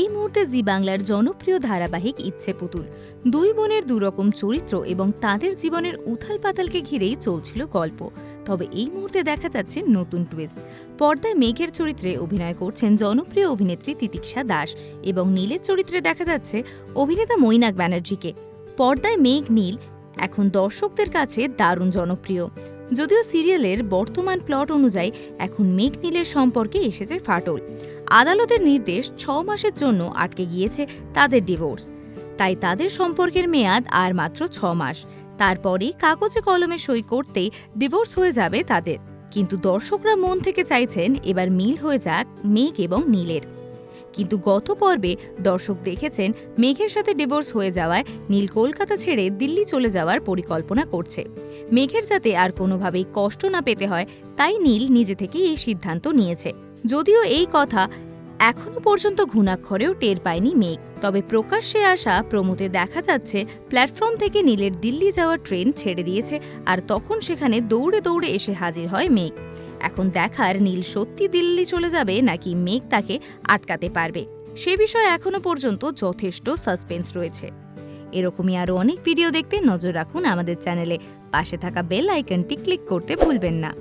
এই মুহূর্তে জি বাংলার জনপ্রিয় ধারাবাহিক ইচ্ছে পুতুল। দুই বোনের দুরকম চরিত্র এবং তাদের জীবনের উথাল পাতালকে ঘিরেই চলছিল গল্প। তবে এই মুহূর্তে দেখা যাচ্ছে নতুন টুইস্ট পর্দায় মেঘের চরিত্রে অভিনয় করছেন জনপ্রিয় অভিনেত্রী তিতিক্ষা দাস এবং নীলের চরিত্রে দেখা যাচ্ছে অভিনেতা মৈনাক ব্যানার্জিকে। পর্দায় মেঘ নীল, এখন দর্শকদের কাছে দারুণ জনপ্রিয়। যদিও সিরিয়ালের বর্তমান প্লট অনুযায়ী এখন মেঘ নীলের সম্পর্কে এসেছে ফাটল। আদালতের নির্দেশ ছ মাসের জন্য আটকে গিয়েছে তাদের ডিভোর্স। তাই তাদের সম্পর্কের মেয়াদ আর মাত্র ছ মাস। তারপরেই কাগজে কলমে সই করতেই ডিভোর্স হয়ে যাবে তাদের। কিন্তু দর্শকরা মন থেকে চাইছেন এবার মিল হয়ে যাক মেঘ এবং নীলের। কিন্তু গত পর্বে দর্শক দেখেছেন মেঘের সাথে ডিভোর্স হয়ে যাওয়ায় নীল কলকাতা ছেড়ে দিল্লি চলে যাওয়ার পরিকল্পনা করছে। মেঘের যাতে আর কোনোভাবেই কষ্ট না পেতে হয়, তাই নীল নিজে থেকেই এই সিদ্ধান্ত নিয়েছে। যদিও এই কথা এখনও পর্যন্ত ঘুণাক্ষরেও টের পায়নি মেঘ। তবে প্রকাশ্যে আসা প্রমোতে দেখা যাচ্ছে, প্ল্যাটফর্ম থেকে নীলের দিল্লি যাওয়ার ট্রেন ছেড়ে দিয়েছে আর তখন সেখানে দৌড়ে দৌড়ে এসে হাজির হয় মেঘ। এখন দেখার নীল সত্যি দিল্লি চলে যাবে নাকি মেঘ তাকে আটকাতে পারবে, সে বিষয়ে এখনও পর্যন্ত যথেষ্ট সাসপেন্স রয়েছে। এরকমই আরও অনেক ভিডিও দেখতে নজর রাখুন আমাদের চ্যানেলে পাশে থাকা বেল আইকনটি ক্লিক করতে ভুলবেন না।